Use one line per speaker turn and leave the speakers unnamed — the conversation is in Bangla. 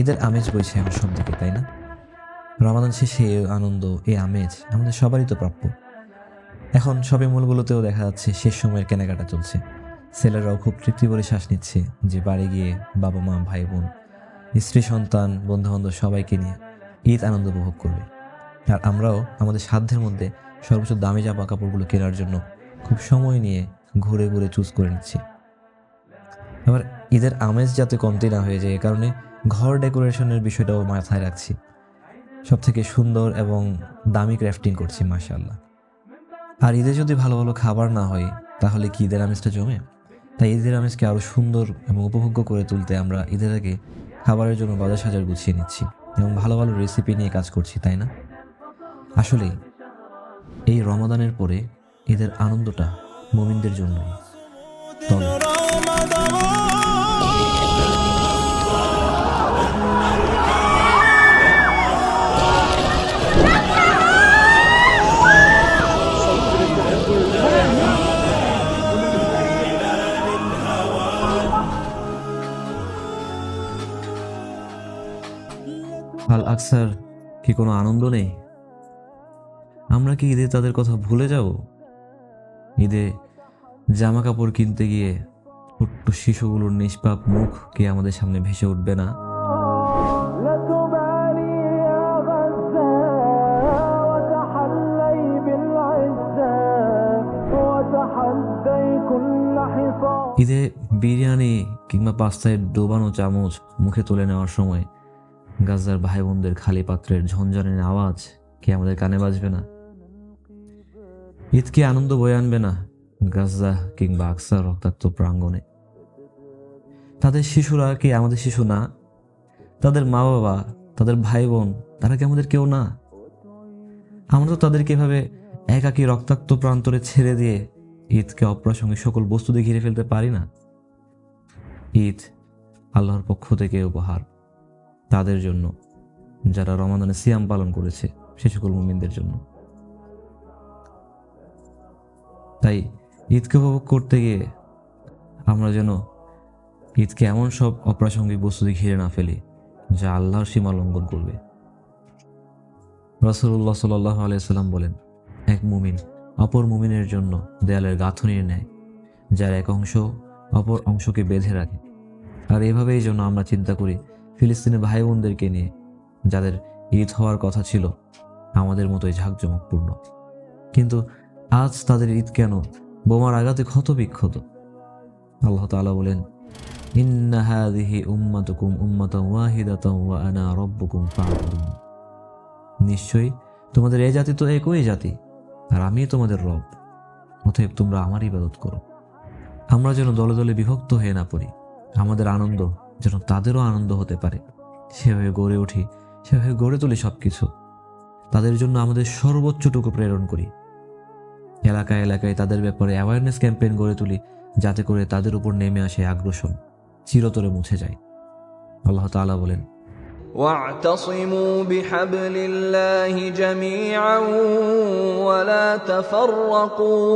ঈদের আমেজ বইছে আমার সব দিকে, তাই না? রমাদান শেষে আনন্দ এই আমেজ আমাদের সবারই তো প্রাপ্য। এখন শপিং মলগুলোতেও দেখা যাচ্ছে শেষ সময়ের কেনাকাটা চলছে। ছেলেরাও খুব তৃপ্তি করে শ্বাস নিচ্ছে যে বাড়ি গিয়ে বাবা মা, ভাই বোন, স্ত্রী, সন্তান বন্ধু বান্ধব সবাইকে নিয়ে ঈদ আনন্দ উপভোগ করবে। আর আমরাও আমাদের সাধ্যের মধ্যে সর্বোচ্চ দামি জামা কাপড়গুলো কেনার জন্য খুব সময় নিয়ে ঘুরে ঘুরে চুজ করে নিচ্ছি। আবার ঈদের আমেজ যাতে কমতি না হয়ে যায় এ কারণে ঘর ডেকোরেশনের বিষয়টাও মাথায় রাখছি। সব থেকে সুন্দর এবং দামি ক্রাফটিং করছি মাশাল্লাহ আর ঈদে যদি ভালো ভালো খাবার না হয়, তাহলে কি ঈদের আমেজটা জমে? তাই ঈদের আমেজকে আরও সুন্দর এবং উপভোগ্য করে তুলতে আমরা ঈদের আগে খাবারের জন্য বাজার সাজার গুছিয়ে নিচ্ছি এবং ভালো ভালো রেসিপি নিয়ে কাজ করছি, তাই না? আসলে, এই রমাদানের পরে ঈদের আনন্দটা মোমিনদের জন্যই। তবে আল আকসার কি কোনো আনন্দ নেই? আমরা কি ঈদে তাদের কথা ভুলে যাব? ঈদে জামা কাপড় কিনতে গিয়ে ছোট্ট শিশুগুলোর নিষ্পাপ মুখ কি আমাদের সামনে ভেসে উঠবে না? ঈদে বিরিয়ানি কিংবা পাস্তায় ডোবানো চামচ মুখে তুলে নেওয়ার সময় গাজার ভাই বোনদের খালি পাত্রের ঝনঝনের আওয়াজ কি আমাদের কানে বাজবে না? ঈদ কি আনন্দ বয়ে আনবে না? গাজা কিংবা আকসার রক্তাক্ত প্রাঙ্গণে। তাদের শিশুরা কি আমাদের শিশু না? তাদের মা বাবা তাদের ভাই বোন তারা কি আমাদের কেউ না? আমরা তো তাদেরকে এভাবে একাকী রক্তাক্ত প্রান্তরে ছেড়ে দিয়ে ঈদকে অপ্রাসঙ্গিক সকল বস্তু দিয়ে ঘিরে ফেলতে পারি না। ঈদ আল্লাহর পক্ষ থেকে উপহার। তাদের জন্য, যারা রমাদানে সিয়াম পালন করেছে সে সকল মুমিনদের জন্য। তাই ঈদকে উপভোগ করতে গিয়ে আমরা যেন ঈদকে এমন সব অপ্রাসঙ্গিক বস্তু দিয়ে ঘিরে না ফেলি, যা আল্লাহর সীমা লঙ্ঘন করবে। রাসুল্লাহ সাল্লাহ আলাইসাল্লাম বলেন, এক মুমিন অপর মুমিনের জন্য দেয়ালের গাঁথনির ন্যায়, যার এক অংশ অপর অংশকে বেঁধে রাখে। আর এভাবেই যেন আমরা চিন্তা করি ফিলিস্তিনের ভাই বোনদেরকে নিয়ে, যাদের ঈদ হওয়ার কথা ছিল, আমাদের মতোই ঝাঁকজমকপূর্ণ। কিন্তু আজ তাদের ঈদ কেন বোমার আঘাতে ক্ষত বিক্ষত আল্লাহ তাআলা বলেন, ইন্না ওয়াহিদাতান ওয়া নিশ্চয়ই তোমাদের এই জাতি তো একই জাতি, আর আমি তোমাদের রব। অতএব তোমরা আমার ইবাদত করো। আমরা যেন দলে দলে বিভক্ত হয়ে না পড়ি। আমাদের আনন্দ যেন তাদেরও আনন্দ হতে পারে সেভাবে গড়ে উঠি সেভাবে গড়ে তুলি সব কিছু তাদের জন্য আমাদের সর্বোচ্চটুকু প্রেরণ করি এলাকায় এলাকায় তাদের ব্যাপারে অ্যাওয়ারনেস ক্যাম্পেইন গড়ে তুলি যাতে করে তাদের উপর নেমে আসে আগ্রাসন চিরতরে মুছে যায় আল্লাহ তাআলা বলেন
واعتصموا بحبل الله جميعا ولا تفرقوا